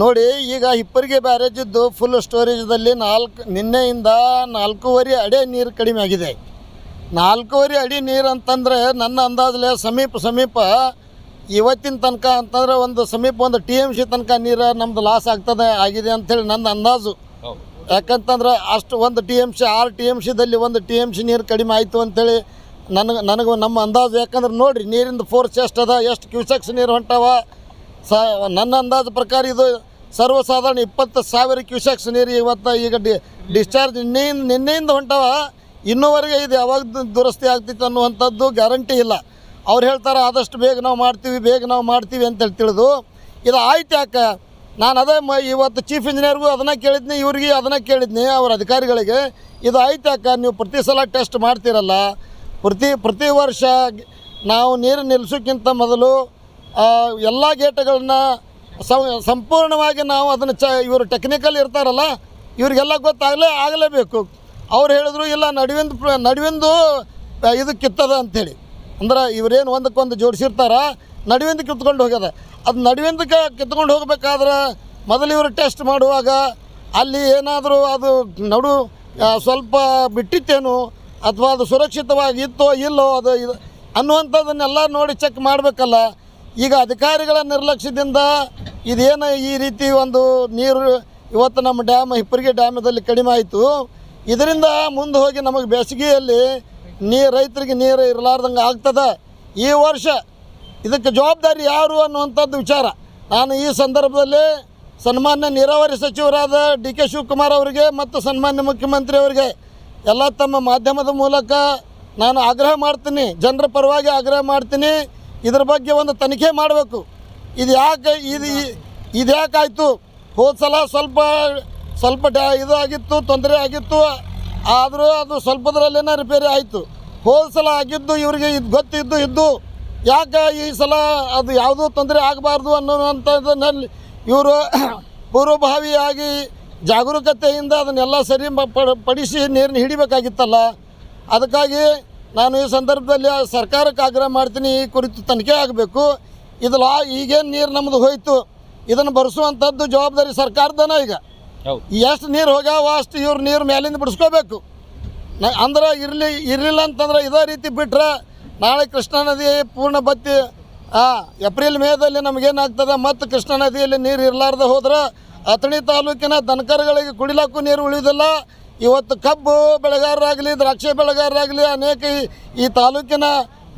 ನೋಡಿ ಈಗ ಹಿಪ್ಪರಿಗೆ ಬ್ಯಾರೇಜಿದ್ದು ಫುಲ್ ಸ್ಟೋರೇಜ್ದಲ್ಲಿ ನಾಲ್ಕು ನಿನ್ನೆಯಿಂದ ನಾಲ್ಕೂವರೆ ಅಡಿ ನೀರು ಕಡಿಮೆ ಆಗಿದೆ. ನಾಲ್ಕೂವರೆ ಅಡಿ ನೀರು ಅಂತಂದರೆ ನನ್ನ ಅಂದಾಜಲೆ ಸಮೀಪ ಸಮೀಪ ಇವತ್ತಿನ ತನಕ ಅಂತಂದರೆ ಒಂದು ಸಮೀಪ ಒಂದು ಟಿ ಎಂ ಸಿ ತನಕ ನೀರು ನಮ್ದು ಲಾಸ್ ಆಗ್ತದೆ ಆಗಿದೆ ಅಂಥೇಳಿ ನನ್ನ ಅಂದಾಜು. ಯಾಕಂತಂದ್ರೆ ಅಷ್ಟು ಒಂದು ಟಿ ಎಂ ಸಿ ಆರು ಟಿ ಎಂ ಸಿದಲ್ಲಿ ಒಂದು ಟಿ ಎಂ ಸಿ ನೀರು ಕಡಿಮೆ ಆಯಿತು ಅಂಥೇಳಿ ನನಗೆ ನನಗೆ ನಮ್ಮ ಅಂದಾಜು. ಯಾಕಂದ್ರೆ ನೋಡಿರಿ ನೀರಿಂದು ಫೋರ್ಸ್ ಎಷ್ಟು ಅದ ಎಷ್ಟು ಕ್ಯೂಸೆಕ್ಸ್ ನೀರು ಹೊಂಟಾವ ಸ ನನ್ನ ಅಂದಾಜು ಪ್ರಕಾರ ಇದು ಸರ್ವಸಾಧಾರಣ ಇಪ್ಪತ್ತು ಸಾವಿರ ಕ್ಯೂಸೆಕ್ಸ್ ನೀರು ಇವತ್ತು ಈಗ ಡಿ ಡಿಸ್ಚಾರ್ಜ್ ನಿನ್ನೆಯಿಂದ ನಿನ್ನೆಯಿಂದ ಹೊಂಟವ. ಇನ್ನೂವರೆಗೆ ಇದು. ಯಾವಾಗ ದುರಸ್ತಿ ಆಗ್ತಿತ್ತು ಅನ್ನುವಂಥದ್ದು ಗ್ಯಾರಂಟಿ ಇಲ್ಲ. ಅವ್ರು ಹೇಳ್ತಾರೆ, ಆದಷ್ಟು ಬೇಗ ನಾವು ಮಾಡ್ತೀವಿ, ಬೇಗ ನಾವು ಮಾಡ್ತೀವಿ ಅಂತೇಳಿ ತಿಳಿದು, ಇದು ಆಯ್ತು ಯಾಕೆ? ನಾನು ಅದೇ ಮ ಇವತ್ತು ಚೀಫ್ ಇಂಜಿನಿಯರ್ಗೂ ಅದನ್ನು ಕೇಳಿದ್ನಿ, ಇವ್ರಿಗೆ ಅದನ್ನು ಕೇಳಿದ್ನಿ, ಅವ್ರ ಅಧಿಕಾರಿಗಳಿಗೆ. ಇದು ಆಯ್ತು ಯಾಕೆ? ನೀವು ಪ್ರತಿ ಸಲ ಟೆಸ್ಟ್ ಮಾಡ್ತೀರಲ್ಲ. ಪ್ರತಿ ಪ್ರತಿ ವರ್ಷ ನಾವು ನೀರು ನಿಲ್ಲಿಸೋಕ್ಕಿಂತ ಮೊದಲು ಎಲ್ಲ ಗೇಟ್ಗಳನ್ನ ಸಂಪೂರ್ಣವಾಗಿ ನಾವು ಅದನ್ನು ಚ, ಇವರು ಟೆಕ್ನಿಕಲ್ ಇರ್ತಾರಲ್ಲ, ಇವರಿಗೆಲ್ಲ ಗೊತ್ತಾಗಲೇ ಆಗಲೇಬೇಕು. ಅವ್ರು ಹೇಳಿದ್ರು, ಇಲ್ಲ, ನಡುವಿಂದು ನಡುವಿಂದು ಇದು ಕಿತ್ತದ ಅಂಥೇಳಿ ಅಂದ್ರೆ ಇವರೇನು ಒಂದಕ್ಕೊಂದು ಜೋಡಿಸಿರ್ತಾರ, ನಡುವಿಂದ ಕಿತ್ಕೊಂಡು ಹೋಗ್ಯದ. ಅದು ನಡುವಿಂದಕ್ಕೆ ಕಿತ್ಕೊಂಡು ಹೋಗ್ಬೇಕಾದ್ರೆ ಮೊದಲು ಇವರು ಟೆಸ್ಟ್ ಮಾಡುವಾಗ ಅಲ್ಲಿ ಏನಾದರೂ ಅದು ನಡು ಸ್ವಲ್ಪ ಬಿಟ್ಟಿತ್ತೇನು, ಅಥವಾ ಅದು ಸುರಕ್ಷಿತವಾಗಿ ಇತ್ತೋ ಇಲ್ಲೋ, ಅದು ಇದು ಅನ್ನುವಂಥದ್ದನ್ನೆಲ್ಲ ನೋಡಿ ಚೆಕ್ ಮಾಡಬೇಕಲ್ಲ. ಈಗ ಅಧಿಕಾರಿಗಳ ನಿರ್ಲಕ್ಷ್ಯದಿಂದ ಇದೇನು ಈ ರೀತಿ ಒಂದು ನೀರು ಇವತ್ತು ನಮ್ಮ ಡ್ಯಾಮ್, ಹಿಪ್ಪರಿಗೆ ಡ್ಯಾಮದಲ್ಲಿ ಕಡಿಮೆ ಆಯಿತು. ಇದರಿಂದ ಮುಂದೆ ಹೋಗಿ ನಮಗೆ ಬೇಸಿಗೆಯಲ್ಲಿ ನೀರು ರೈತರಿಗೆ ನೀರು ಇರಲಾರ್ದಂಗೆ ಆಗ್ತದೆ. ಈ ವರ್ಷ ಇದಕ್ಕೆ ಜವಾಬ್ದಾರಿ ಯಾರು ಅನ್ನುವಂಥದ್ದು ವಿಚಾರ. ನಾನು ಈ ಸಂದರ್ಭದಲ್ಲಿ ಸನ್ಮಾನ್ಯ ನೀರಾವರಿ ಸಚಿವರಾದ ಡಿ ಕೆ ಶಿವಕುಮಾರ್ ಅವರಿಗೆ ಮತ್ತು ಸನ್ಮಾನ್ಯ ಮುಖ್ಯಮಂತ್ರಿ ಅವರಿಗೆ ಎಲ್ಲ ತಮ್ಮ ಮಾಧ್ಯಮದ ಮೂಲಕ ನಾನು ಆಗ್ರಹ ಮಾಡ್ತೀನಿ. ಜನರ ಪರವಾಗಿ ಆಗ್ರಹ ಮಾಡ್ತೀನಿ. ಇದ್ರ ಬಗ್ಗೆ ಒಂದು ತನಿಖೆ ಮಾಡಬೇಕು. ಇದು ಯಾಕೆ ಇದು ಇದು ಯಾಕಾಯಿತು ಹೋದ ಸಲ ಸ್ವಲ್ಪ ಸ್ವಲ್ಪ ಡ್ಯಾ ಇದು ಆಗಿತ್ತು ತೊಂದರೆ ಆಗಿತ್ತು, ಆದರೂ ಅದು ಸ್ವಲ್ಪದ್ರಲ್ಲೇನ ರಿಪೇರಿ ಆಯಿತು. ಹೋದ ಸಲ ಆಗಿದ್ದು ಇವರಿಗೆ ಇದು ಗೊತ್ತಿದ್ದು ಇದ್ದು ಯಾಕೆ ಈ ಸಲ ಅದು ಯಾವುದೂ ತೊಂದರೆ ಆಗಬಾರ್ದು ಅನ್ನುವಂಥದ್ದನ್ನಲ್ಲಿ ಇವರು ಪೂರ್ವಭಾವಿಯಾಗಿ ಜಾಗರೂಕತೆಯಿಂದ ಅದನ್ನೆಲ್ಲ ಸರಿ ಪಡಿಸಿ ನೀರನ್ನು ಹಿಡಿಬೇಕಾಗಿತ್ತಲ್ಲ. ಅದಕ್ಕಾಗಿ ನಾನು ಈ ಸಂದರ್ಭದಲ್ಲಿ ಸರ್ಕಾರಕ್ಕೆ ಆಗ್ರಹ ಮಾಡ್ತೀನಿ ಈ ಕುರಿತು ತನಿಖೆ ಆಗಬೇಕು. ಇದು ಲಾ ಈಗೇನು ನೀರು ನಮ್ಮದು ಹೋಯ್ತು ಇದನ್ನು ಬರೆಸುವಂಥದ್ದು ಜವಾಬ್ದಾರಿ ಸರ್ಕಾರದನ ಈಗ. ಎಷ್ಟು ನೀರು ಹೋಗ್ಯಾವ ಅಷ್ಟು ಇವ್ರು ನೀರು ಮೇಲಿಂದ ಬಿಡಿಸ್ಕೋಬೇಕು. ನ ಅಂದ್ರೆ ಇರಲಿ ಇರಲಿಲ್ಲ ಅಂತಂದ್ರೆ ಇದೇ ರೀತಿ ಬಿಟ್ರೆ ನಾಳೆ ಕೃಷ್ಣಾ ನದಿ ಪೂರ್ಣ ಬತ್ತಿ ಹಾಂ ಏಪ್ರಿಲ್ ಮೇದಲ್ಲಿ ನಮಗೇನಾಗ್ತದೆ? ಮತ್ತು ಕೃಷ್ಣಾ ನದಿಯಲ್ಲಿ ನೀರು ಇರಲಾರ್ದೆ ಹೋದ್ರೆ ಅಥಣಿ ತಾಲೂಕಿನ ದನಕರುಗಳಿಗೆ ಕುಡಿಲಕ್ಕೂ ನೀರು ಉಳಿಯೋದಿಲ್ಲ ಇವತ್ತು ಕಬ್ಬು ಬೆಳೆಗಾರರಾಗಲಿ, ದ್ರಾಕ್ಷಿ ಬೆಳೆಗಾರರಾಗಲಿ, ಅನೇಕ ಈ- ತಾಲೂಕಿನ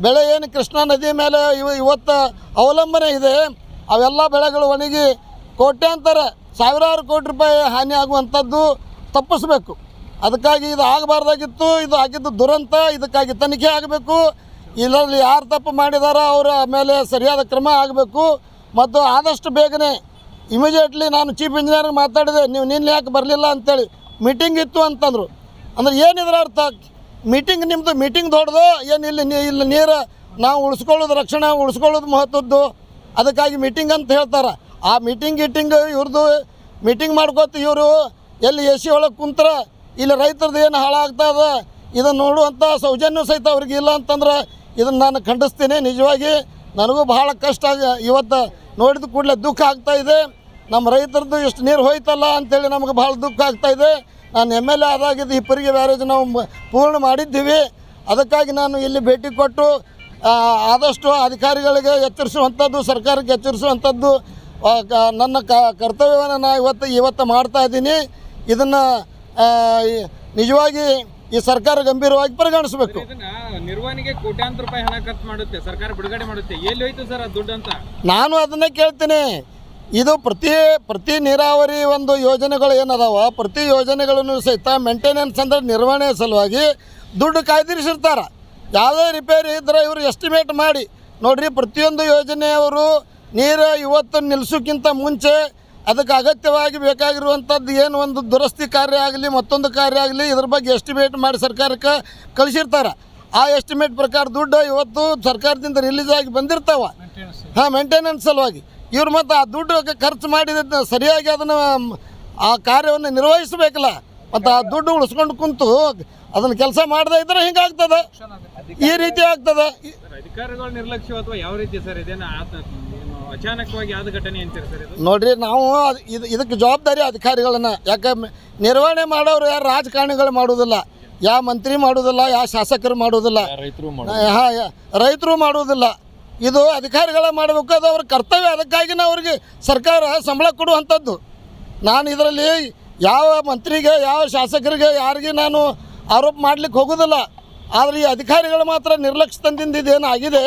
ಬೆಳೆ ಏನು ಕೃಷ್ಣಾ ನದಿ ಮೇಲೆ ಇವ ಇವತ್ತು ಅವಲಂಬನೆ ಇದೆ. ಅವೆಲ್ಲ ಬೆಳೆಗಳು ಒಣಗಿ ಕೋಟ್ಯಾಂತರ, ಸಾವಿರಾರು ಕೋಟಿ ರೂಪಾಯಿ ಹಾನಿ ಆಗುವಂಥದ್ದು ತಪ್ಪಿಸ್ಬೇಕು. ಅದಕ್ಕಾಗಿ ಇದು ಆಗಬಾರ್ದಾಗಿತ್ತು, ಇದು ಆಗಿದ್ದು ದುರಂತ, ಇದಕ್ಕಾಗಿ ತನಿಖೆ ಆಗಬೇಕು. ಇದರಲ್ಲಿ ಯಾರು ತಪ್ಪು ಮಾಡಿದಾರೋ ಅವರ ಮೇಲೆ ಸರಿಯಾದ ಕ್ರಮ ಆಗಬೇಕು. ಮತ್ತು ಆದಷ್ಟು ಬೇಗನೆ ಇಮಿಡಿಯೇಟ್ಲಿ ನಾನು ಚೀಫ್ ಇಂಜಿನಿಯರ್ಗೆ ಮಾತಾಡಿದೆ, ನೀವು ನಿನ್ನೆ ಯಾಕೆ ಬರಲಿಲ್ಲ ಅಂತೇಳಿ. ಮೀಟಿಂಗ್ ಇತ್ತು ಅಂತಂದರು. ಅಂದ್ರೆ ಏನಿದ್ರ ಅರ್ಥ? ಮೀಟಿಂಗ್ ನಿಮ್ಮದು ಮೀಟಿಂಗ್ ದೊಡ್ಡದು, ಏನು ಇಲ್ಲಿ ಇಲ್ಲಿ ನೀರು ನಾವು ಉಳಿಸ್ಕೊಳ್ಳೋದು, ರಕ್ಷಣೆ ಉಳಿಸ್ಕೊಳ್ಳೋದು ಮಹತ್ವದ್ದು. ಅದಕ್ಕಾಗಿ ಮೀಟಿಂಗ್ ಅಂತ ಹೇಳ್ತಾರೆ. ಆ ಮೀಟಿಂಗ್ ಗೀಟಿಂಗ್ ಇವ್ರದ್ದು ಮೀಟಿಂಗ್ ಮಾಡ್ಕೋತ ಇವರು ಎಲ್ಲಿ ಎ ಸಿ ಒಳಗೆ ಕುಂತ್ರೆ ಇಲ್ಲಿ ರೈತರದ್ದು ಏನು ಹಾಳಾಗ್ತಾ ಅದ ಇದನ್ನು ನೋಡುವಂಥ ಸೌಜನ್ಯ ಸಹಿತ ಅವ್ರಿಗೆ ಇಲ್ಲ ಅಂತಂದ್ರೆ ಇದನ್ನು ನಾನು ಖಂಡಿಸ್ತೀನಿ. ನಿಜವಾಗಿ ನನಗೂ ಬಹಳ ಕಷ್ಟ ಇವತ್ತು ನೋಡಿದ ಕೂಡಲೇ ದುಃಖ ಆಗ್ತಾ ಇದೆ. ನಮ್ಮ ರೈತರದ್ದು ಇಷ್ಟು ನೀರು ಹೋಯ್ತಲ್ಲ ಅಂತೇಳಿ ನಮಗೆ ಭಾಳ ದುಃಖ ಆಗ್ತಾ ಇದೆ. ನಾನು ಎಂ ಎಲ್ ಎ ಆದಾಗಿದ್ದು ಹಿಪ್ಪರಿಗೆ ಬ್ಯಾರೇಜ್ ನಾವು ಪೂರ್ಣ ಮಾಡಿದ್ದೀವಿ. ಅದಕ್ಕಾಗಿ ನಾನು ಇಲ್ಲಿ ಭೇಟಿ ಕೊಟ್ಟು ಆದಷ್ಟು ಅಧಿಕಾರಿಗಳಿಗೆ ಎಚ್ಚರಿಸುವಂಥದ್ದು ಸರ್ಕಾರಕ್ಕೆ ಎಚ್ಚರಿಸುವಂಥದ್ದು ನನ್ನ ಕ ಕರ್ತವ್ಯವನ್ನು ನಾನು ಇವತ್ತು ಇವತ್ತು ಮಾಡ್ತಾ ಇದ್ದೀನಿ. ಇದನ್ನು ನಿಜವಾಗಿ ಈ ಸರ್ಕಾರ ಗಂಭೀರವಾಗಿ ಪರಿಗಣಿಸಬೇಕು. ನಿರ್ವಹಣೆಗೆ ಕೋಟ್ಯಾಂತರ ರೂಪಾಯಿ ಹಣ ಖರ್ಚು ಮಾಡುತ್ತೆ ಸರ್ಕಾರ ಬಿಡುಗಡೆ ಮಾಡುತ್ತೆ. ಎಲ್ಲಿ ಹೋಯ್ತು ಸರ್ ದುಡ್ಡು ಅಂತ ನಾನು ಅದನ್ನೇ ಕೇಳ್ತೀನಿ. ಇದು ಪ್ರತಿ ಪ್ರತಿ ನೀರಾವರಿ ಒಂದು ಯೋಜನೆಗಳು ಏನದಾವ? ಪ್ರತಿ ಯೋಜನೆಗಳನ್ನು ಸಹಿತ ಮೇಂಟೆನೆನ್ಸ್ ಅಂದರೆ ನಿರ್ವಹಣೆ ಸಲುವಾಗಿ ದುಡ್ಡು ಕಾಯ್ದಿರಿಸಿರ್ತಾರೆ. ಯಾವುದೇ ರಿಪೇರಿ ಇದ್ದರೆ ಇವರು ಎಸ್ಟಿಮೇಟ್ ಮಾಡಿ. ನೋಡಿರಿ ಪ್ರತಿಯೊಂದು ಯೋಜನೆಯವರು ನೀರು ಇವತ್ತು ನಿಲ್ಲಿಸೋಕ್ಕಿಂತ ಮುಂಚೆ ಅದಕ್ಕೆ ಅಗತ್ಯವಾಗಿ ಬೇಕಾಗಿರುವಂಥದ್ದು ಏನು ಒಂದು ದುರಸ್ತಿ ಕಾರ್ಯ ಆಗಲಿ ಮತ್ತೊಂದು ಕಾರ್ಯ ಆಗಲಿ ಇದ್ರ ಬಗ್ಗೆ ಎಸ್ಟಿಮೇಟ್ ಮಾಡಿ ಸರ್ಕಾರಕ್ಕೆ ಕಳಿಸಿರ್ತಾರೆ. ಆ ಎಸ್ಟಿಮೇಟ್ ಪ್ರಕಾರ ದುಡ್ಡು ಇವತ್ತು ಸರ್ಕಾರದಿಂದ ರಿಲೀಸ್ ಆಗಿ ಬಂದಿರ್ತಾವ. ಹಾಂ ಮೇಂಟೆನೆನ್ಸ್ ಸಲುವಾಗಿ. ಇವ್ರು ಮತ್ತು ಆ ದುಡ್ಡು ಖರ್ಚು ಮಾಡಿದ ಸರಿಯಾಗಿ ಅದನ್ನು ಆ ಕಾರ್ಯವನ್ನು ನಿರ್ವಹಿಸಬೇಕಲ್ಲ. ಮತ್ತು ಆ ದುಡ್ಡು ಉಳಿಸ್ಕೊಂಡು ಕುಂತು ಅದನ್ನು ಕೆಲಸ ಮಾಡದೇ ಇದ್ರೆ ಹಿಂಗಾಗ್ತದೆ ಈ ರೀತಿ ಆಗ್ತದೆ. ಅಧಿಕಾರಿಗಳ ನಿರ್ಲಕ್ಷ್ಯ ಅಥವಾ ಯಾವ ರೀತಿ ಸರ್ ಇದೇನ ಆತ ಏನು ಅಚಾನಕವಾಗಿ ಯಾವ್ದು ಘಟನೆ ಅಂತೀರಿ ಸರ್ ಇದು? ನೋಡ್ರಿ ನಾವು ಅದ್- ಇದು ಇದಕ್ಕೆ ಜವಾಬ್ದಾರಿ ಅಧಿಕಾರಿಗಳನ್ನ. ಯಾಕೆ ಮ- ನಿರ್ವಹಣೆ ಮಾಡೋರು ಯಾರು ರಾಜಕಾರಣಿಗಳು ಮಾಡೋದಿಲ್ಲ. ಯಾವ ಮಂತ್ರಿ ಮಾಡೋದಿಲ್ಲ ಯಾವ ಶಾಸಕರು ಮಾಡೋದಿಲ್ಲ. ರೈತರು ರೈತರು ಮಾಡುವುದಿಲ್ಲ ಇದು ಅಧಿಕಾರಿಗಳ ಮಾಡಬೇಕು, ಅದು ಅವ್ರ ಕರ್ತವ್ಯ. ಅದಕ್ಕಾಗಿ ನಾವು ಅವ್ರಿಗೆ ಸರ್ಕಾರ ಸಂಬಳ ಕೊಡುವಂಥದ್ದು. ನಾನು ಇದರಲ್ಲಿ ಯಾವ ಮಂತ್ರಿಗೆ, ಯಾವ ಶಾಸಕರಿಗೆ ಯಾರಿಗೆ ನಾನು ಆರೋಪ ಮಾಡಲಿಕ್ಕೆ ಹೋಗೋದಿಲ್ಲ. ಆದರೆ ಈ ಅಧಿಕಾರಿಗಳು ಮಾತ್ರ ನಿರ್ಲಕ್ಷ್ಯದಿಂದ ತಂದಿಂದ ಆಗಿದೆ?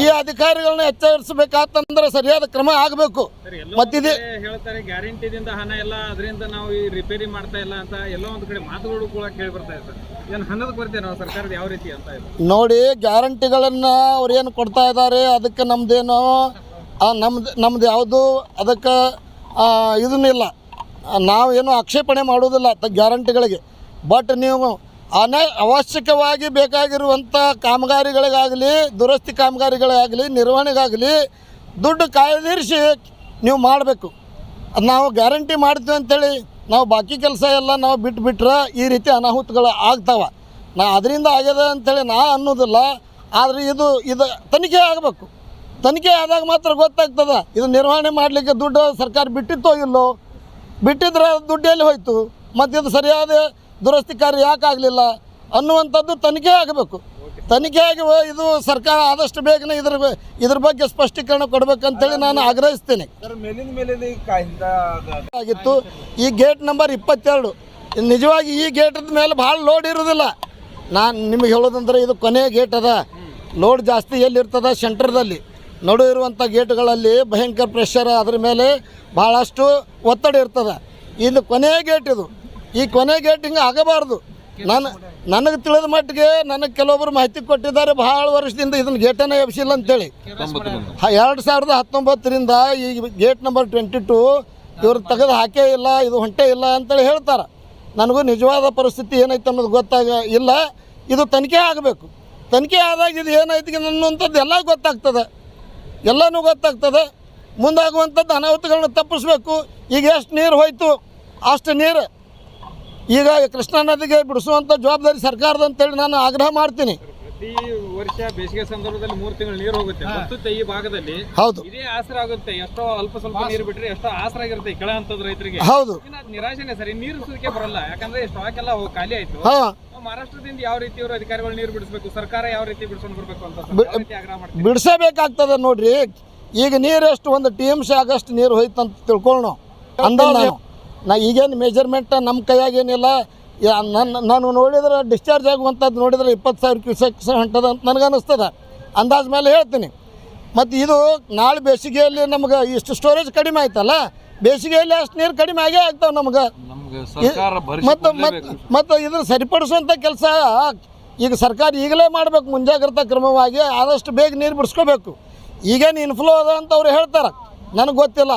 ಈ ಅಧಿಕಾರಿಗಳನ್ನ ಎಚ್ಚರಿಸಬೇಕಾತಂದ್ರೆ ಸರಿಯಾದ ಕ್ರಮ ಆಗಬೇಕು. ಮತ್ತಿದೆ- ಹೇಳ್ತಾರೆ ಗ್ಯಾರಂಟಿದಿಂದ ಹಣ ಎಲ್ಲ ಅದರಿಂದ ನಾವು ಈ ರಿಪೇರಿ ಮಾಡ್ತಾ ಇಲ್ಲ ಅಂತ ಎಲ್ಲ ಒಂದು ಕಡೆ ಮಾತುಗಳು ಕೂಡ ಕೇಳಿ ಬರ್ತಾ ಇದೆ ಸರ್. ಏನು ಹಣದ ಕೊರತೆ ನಾವು ಸರ್ಕಾರದ ಯಾವ ರೀತಿ ಅಂತ ನೋಡಿ ಗ್ಯಾರಂಟಿಗಳನ್ನು ಅವ್ರು ಏನು ಕೊಡ್ತಾ ಇದ್ದಾರೆ ಅದಕ್ಕೆ ನಮ್ದೇನು ನಮ್ದು ನಮ್ದು ಯಾವುದು ಅದಕ್ಕೆ ಇದನ್ನಿಲ್ಲ. ನಾವೇನು ಆಕ್ಷೇಪಣೆ ಮಾಡೋದಿಲ್ಲ ಗ್ಯಾರಂಟಿಗಳಿಗೆ ಬಟ್ ನೀವು ಅನ ಅವಶ್ಯಕವಾಗಿ ಬೇಕಾಗಿರುವಂಥ ಕಾಮಗಾರಿಗಳಿಗಾಗಲಿ, ದುರಸ್ತಿ ಕಾಮಗಾರಿಗಳಿಗಾಗಲಿ, ನಿರ್ವಹಣೆಗಾಗಲಿ ದುಡ್ಡು ಕಾಯ್ದಿರಿಸಿ ನೀವು ಮಾಡಬೇಕು. ನಾವು ಗ್ಯಾರಂಟಿ ಮಾಡ್ತೀವಿ ಅಂಥೇಳಿ ನಾವು ಬಾಕಿ ಕೆಲಸ ಎಲ್ಲ ನಾವು ಬಿಟ್ಟು ಬಿಟ್ರೆ ಈ ರೀತಿ ಅನಾಹುತಗಳು ಆಗ್ತಾವೆ. ನಾ ಅದರಿಂದ ಆಗ್ಯದ ಅಂಥೇಳಿ ನಾ ಅನ್ನೋದಿಲ್ಲ, ಆದರೆ ಇದು ಇದು ತನಿಖೆ ಆಗಬೇಕು. ತನಿಖೆ ಆದಾಗ ಮಾತ್ರ ಗೊತ್ತಾಗ್ತದೆ, ಇದು ನಿರ್ವಹಣೆ ಮಾಡಲಿಕ್ಕೆ ದುಡ್ಡು ಸರ್ಕಾರ ಬಿಟ್ಟಿತ್ತೋ ಇಲ್ಲೋ? ಬಿಟ್ಟಿದ್ರೆ ದುಡ್ಡು ಎಲ್ಲಿ ಹೋಯಿತು? ಮತ್ತು ಇದು ಸರಿಯಾದ ದುರಸ್ತಿ ಕಾರ್ಯ ಯಾಕೆ ಆಗಲಿಲ್ಲ ಅನ್ನುವಂಥದ್ದು ತನಿಖೆ ಆಗಬೇಕು. ತನಿಖೆ ಆಗಿ ಇದು ಸರ್ಕಾರ ಆದಷ್ಟು ಬೇಗನೆ ಇದ್ರ ಇದ್ರ ಬಗ್ಗೆ ಸ್ಪಷ್ಟೀಕರಣ ಕೊಡಬೇಕಂತೇಳಿ ನಾನು ಆಗ್ರಹಿಸ್ತೇನೆ. ಆಗಿತ್ತು. ಈ ಗೇಟ್ ನಂಬರ್ ಇಪ್ಪತ್ತೆರಡು. ನಿಜವಾಗಿ ಈ ಗೇಟದ ಮೇಲೆ ಭಾಳ ಲೋಡ್ ಇರೋದಿಲ್ಲ ನಾನು ನಿಮಗೆ ಹೇಳೋದಂದ್ರೆ ಇದು ಕೊನೆಯ ಗೇಟ್ ಅದ. ಲೋಡ್ ಜಾಸ್ತಿ ಎಲ್ಲಿರ್ತದೆ? ಸೆಂಟ್ರದಲ್ಲಿ. ನಡು ಇರುವಂಥ ಗೇಟ್ಗಳಲ್ಲಿ ಭಯಂಕರ ಪ್ರೆಷರ್ ಅದ್ರ ಮೇಲೆ ಭಾಳಷ್ಟು ಒತ್ತಡ ಇರ್ತದೆ. ಇದು ಕೊನೆಯ ಗೇಟ್ ಇದು. ಈ ಕೊನೆ ಗೇಟ್ ಹಿಂಗೆ ಆಗಬಾರ್ದು. ನಾನು ನನಗೆ ತಿಳಿದ ಮಟ್ಟಿಗೆ ನನಗೆ ಕೆಲವೊಬ್ಬರು ಮಾಹಿತಿ ಕೊಟ್ಟಿದ್ದಾರೆ. ಭಾಳ ವರ್ಷದಿಂದ ಇದನ್ನ ಗೇಟನ್ನು ಎಬ್ಸಿಲ್ಲ ಅಂತೇಳಿ. ಎರಡು ಸಾವಿರದ ಹತ್ತೊಂಬತ್ತರಿಂದ ಈ ಗೇಟ್ ನಂಬರ್ ಟ್ವೆಂಟಿ ಟು ಇವ್ರು ತೆಗೆದು ಹಾಕೇ ಇಲ್ಲ, ಇದು ಹೊಂಟೇ ಇಲ್ಲ ಅಂತೇಳಿ ಹೇಳ್ತಾರೆ. ನನಗೂ ನಿಜವಾದ ಪರಿಸ್ಥಿತಿ ಏನೈತೆ ಅನ್ನೋದು ಗೊತ್ತಾಗ ಇಲ್ಲ. ಇದು ತನಿಖೆ ಆಗಬೇಕು. ತನಿಖೆ ಆದಾಗ ಇದು ಏನೈತಿ ಅನ್ನುವಂಥದ್ದು ಎಲ್ಲ ಗೊತ್ತಾಗ್ತದೆ. ಎಲ್ಲನೂ ಗೊತ್ತಾಗ್ತದೆ. ಮುಂದಾಗುವಂಥದ್ದು ಅನಾಹುತಗಳನ್ನ ತಪ್ಪಿಸ್ಬೇಕು. ಈಗ ಎಷ್ಟು ನೀರು ಹೋಯ್ತು, ಅಷ್ಟು ನೀರು ಈಗ ಕೃಷ್ಣಾ ನದಿಗೆ ಬಿಡಿಸುವಂಥ ಜವಾಬ್ದಾರಿ ಸರ್ಕಾರದ ಅಂತೇಳಿ ನಾನು ಆಗ್ರಹ ಮಾಡ್ತೀನಿ. ಪ್ರತಿ ವರ್ಷ ಬೇಸಿಗೆ ಸಂದರ್ಭದಲ್ಲಿ ಮೂರು ತಿಂಗಳು ನೀರು ಹೋಗುತ್ತೆ. ಮತ್ತು ಈ ಭಾಗದಲ್ಲಿ ಹೌದು. ಇದೇ ಆಸರ ಆಗುತ್ತೆ. ಎಷ್ಟೋ ಅಲ್ಪ ಸ್ವಲ್ಪ ನೀರು ಬಿಟ್ರೆ ಎಷ್ಟೋ ಆಸರ ಆಗಿರುತ್ತೆ ಕೆಳ ಹಂತದ ರೈತರಿಗೆ. ಹೌದು. ನಿರಾಶೆನೆ ಸರಿ. ನೀರು ಸುದಕ್ಕೆ ಬರಲ್ಲ. ಯಾಕಂದ್ರೆ ಸ್ಟಾಕ್ ಎಲ್ಲ ಹೋಗ್ ಖಾಲಿ ಆಯ್ತು. ಹಾಂ. ಮಹಾರಾಷ್ಟ್ರದಿಂದ ಯಾವ ರೀತಿ ಇವರು ಅಧಿಕಾರಿಗಳು ನೀರು ಬಿಡಿಸಬೇಕು ಸರ್ಕಾರ ಯಾವ ರೀತಿ ಬಿಡಿಸ್ಕೊಂಡು ಬರ್ಬೇಕು ಅಂತ ಆಗ್ರಹ ಮಾಡ್ತೀವಿ ಬಿಡಿಸಬೇಕಾಗ್ತದೆ ನೋಡ್ರಿ. ಈಗ ನೀರು ಎಷ್ಟು ಒಂದು ಟಿ ಎಂ ಸಿ ಆಗಷ್ಟು ನೀರು ಹೋಯ್ತು ಅಂತ ತಿಳ್ಕೊಳ್ಳೋಣ ಅಂದಾಜು ನಾ ಈಗೇನು ಮೆಜರ್ಮೆಂಟ್ ನಮ್ಮ ಕೈಯಾಗೇನಿಲ್ಲ ನನ್ನ ನಾನು ನೋಡಿದ್ರೆ ಡಿಸ್ಚಾರ್ಜ್ ಆಗುವಂಥದ್ದು ನೋಡಿದ್ರೆ ಇಪ್ಪತ್ತು ಸಾವಿರ ಕ್ಯೂಸೆಕ್ಸ್ ಹೊಂಟದ ಅಂತ ನನಗೆ ಅನ್ನಿಸ್ತದೆ ಅಂದಾಜು ಮೇಲೆ ಹೇಳ್ತೀನಿ. ಮತ್ತು ಇದು ನಾಳೆ ಬೇಸಿಗೆಯಲ್ಲಿ ನಮ್ಗೆ ಇಷ್ಟು ಸ್ಟೋರೇಜ್ ಕಡಿಮೆ ಆಯ್ತಲ್ಲ ಬೇಸಿಗೆಯಲ್ಲಿ ಅಷ್ಟು ನೀರು ಕಡಿಮೆ ಆಗೇ ಆಗ್ತಾವೆ ನಮ್ಗೆ. ಮತ್ತು ಮತ್ತು ಮತ್ತು ಇದನ್ನು ಸರಿಪಡಿಸುವಂಥ ಕೆಲಸ ಈಗ ಸರ್ಕಾರ ಈಗಲೇ ಮಾಡಬೇಕು ಮುಂಜಾಗ್ರತಾ ಕ್ರಮವಾಗಿ ಆದಷ್ಟು ಬೇಗ ನೀರು ಬಿಡಿಸ್ಕೋಬೇಕು. ಈಗೇನು ಇನ್ಫ್ಲೋ ಅದ ಅಂತ ಅವ್ರು ಹೇಳ್ತಾರೆ. ನನಗೆ ಗೊತ್ತಿಲ್ಲ.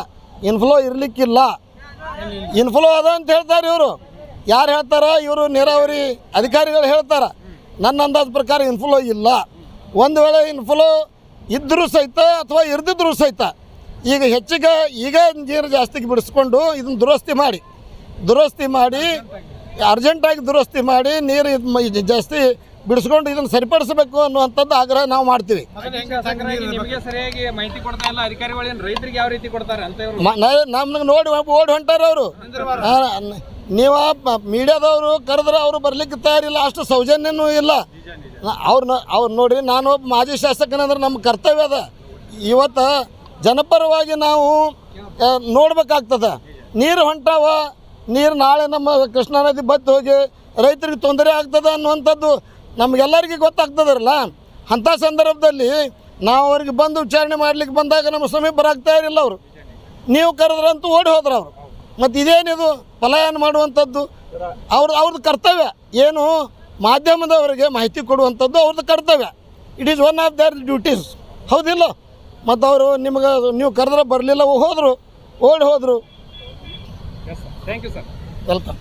ಇನ್ಫ್ಲೋ ಇರಲಿಕ್ಕಿಲ್ಲ. ಇನ್ಫ್ಲೋ ಅದ ಅಂತ ಹೇಳ್ತಾರೆ ಇವರು. ಯಾರು ಹೇಳ್ತಾರೆ? ಇವರು ನೀರಾವರಿ ಅಧಿಕಾರಿಗಳು ಹೇಳ್ತಾರೆ. ನನ್ನ ಅಂದಾಜು ಪ್ರಕಾರ ಇನ್ಫ್ಲೋ ಇಲ್ಲ. ಒಂದು ವೇಳೆ ಇನ್ಫ್ಲೋ ಇದ್ದರೂ ಸಹಿತ ಅಥವಾ ಇರದಿದ್ದರೂ ಸಹಿತ ಈಗ ಹೆಚ್ಚಿಗೆ ಈಗ ನೀರು ಜಾಸ್ತಿಗೆ ಬಿಡಿಸ್ಕೊಂಡು ಇದನ್ನು ದುರಸ್ತಿ ಮಾಡಿ. ದುರಸ್ತಿ ಮಾಡಿ ಅರ್ಜೆಂಟಾಗಿ ದುರಸ್ತಿ ಮಾಡಿ ನೀರು ಜಾಸ್ತಿ ಬಿಡಿಸ್ಕೊಂಡು ಇದನ್ನು ಸರಿಪಡಿಸಬೇಕು ಅನ್ನುವಂಥದ್ದು ಆಗ್ರಹ ನಾವು ಮಾಡ್ತೀವಿ. ನಮ್ಗೆ ನೋಡಿ ಓಡಿ ಹೊಂಟಾರ ಅವರು. ನೀವು ಮೀಡಿಯಾದವರು ಕರೆದ್ರೆ ಅವರು ಬರ್ಲಿಕ್ಕೆ ತಯಾರಿಲ್ಲ ಅಷ್ಟು ಸೌಜನ್ಯನೂ ಇಲ್ಲ. ಅವ್ರನ್ನ ಅವ್ರು ನೋಡ್ರಿ ನಾನು ಒಬ್ಬ ಮಾಜಿ ಶಾಸಕನಂದ್ರೆ ನಮ್ಮ ಕರ್ತವ್ಯ ಅದ. ಇವತ್ತು ಜನಪರವಾಗಿ ನಾವು ನೋಡ್ಬೇಕಾಗ್ತದೆ. ನೀರು ಹೊಂಟಾವ ನೀರು ನಾಳೆ ನಮ್ಮ ಕೃಷ್ಣಾ ನದಿ ಬತ್ತಿ ಹೋಗಿ ರೈತರಿಗೆ ತೊಂದರೆ ಆಗ್ತದೆ ಅನ್ನುವಂಥದ್ದು ನಮಗೆಲ್ಲರಿಗೂ ಗೊತ್ತಾಗ್ತದಲ್ಲ? ಅಂಥ ಸಂದರ್ಭದಲ್ಲಿ ನಾವು ಅವ್ರಿಗೆ ಬಂದು ವಿಚಾರಣೆ ಮಾಡ್ಲಿಕ್ಕೆ ಬಂದಾಗ ನಮ್ಮ ಸಮೀಪ ಬರಾಗ್ತಾ ಇರಲಿಲ್ಲ ಅವರು. ನೀವು ಕರೆದ್ರಂತೂ ಓಡಿ ಹೋದ್ರು ಅವರು. ಮತ್ತು ಇದೇನಿದು ಪಲಾಯನ ಮಾಡುವಂಥದ್ದು. ಅವ್ರ ಅವ್ರದ್ದು ಕರ್ತವ್ಯ. ಏನು? ಮಾಧ್ಯಮದವರಿಗೆ ಮಾಹಿತಿ ಕೊಡುವಂಥದ್ದು ಅವ್ರದ್ದು ಕರ್ತವ್ಯ. It is one of their duties ಹೌದಿಲ್ಲ? ಮತ್ತು ಅವರು ನಿಮ್ಗೆ ನೀವು ಕರೆದ್ರೆ ಬರಲಿಲ್ಲ ಹೋದರು. ಓಡಿ ಹೋದರು. Thank you sir welcome